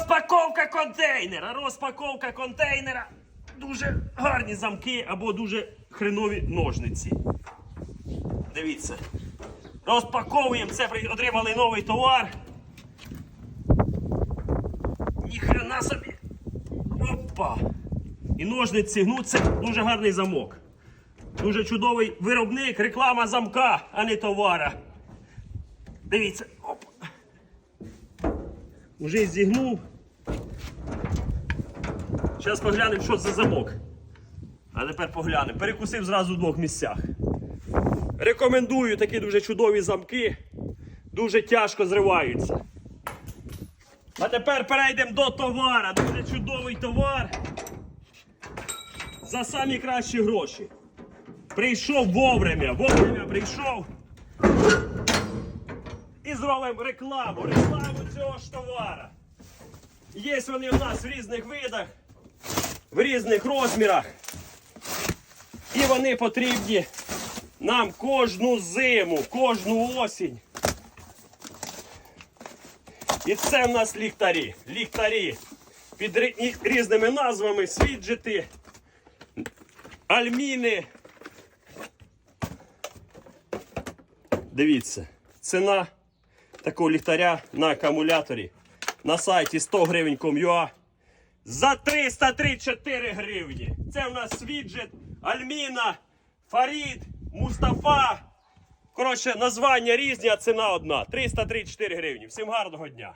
Розпаковка контейнера. Розпаковка контейнера. Дуже гарні замки або дуже хренові ножниці. Дивіться. Розпаковуємо це, отримали новий товар. Ніхрена собі. Опа. І ножниці гнуться. Дуже гарний замок. Дуже чудовий виробник, реклама замка, а не товара. Дивіться. Оп. Уже зігнув. Зараз поглянемо, що за замок. А тепер поглянемо. Перекусив зразу в двох місцях. Рекомендую такі дуже чудові замки. Дуже тяжко зриваються. А тепер перейдемо до товара. Дуже чудовий товар. За самі кращі гроші. Прийшов вовремя, вовремя прийшов. І зробимо рекламу, рекламу цього ж товара. Є вони у нас в різних видах, в різних розмірах. І вони потрібні нам кожну зиму, кожну осінь. І це в нас ліхтарі. Ліхтарі під різними назвами, свіджети, альміни. Дивіться, ціна такого ліхтаря на акумуляторі на сайті 100 гривень com.ua за 334 гривні. Це в нас свіджет, Альміна, Фарід, Мустафа. Коротше, названня різні, а ціна одна. 334 гривні. Всім гарного дня!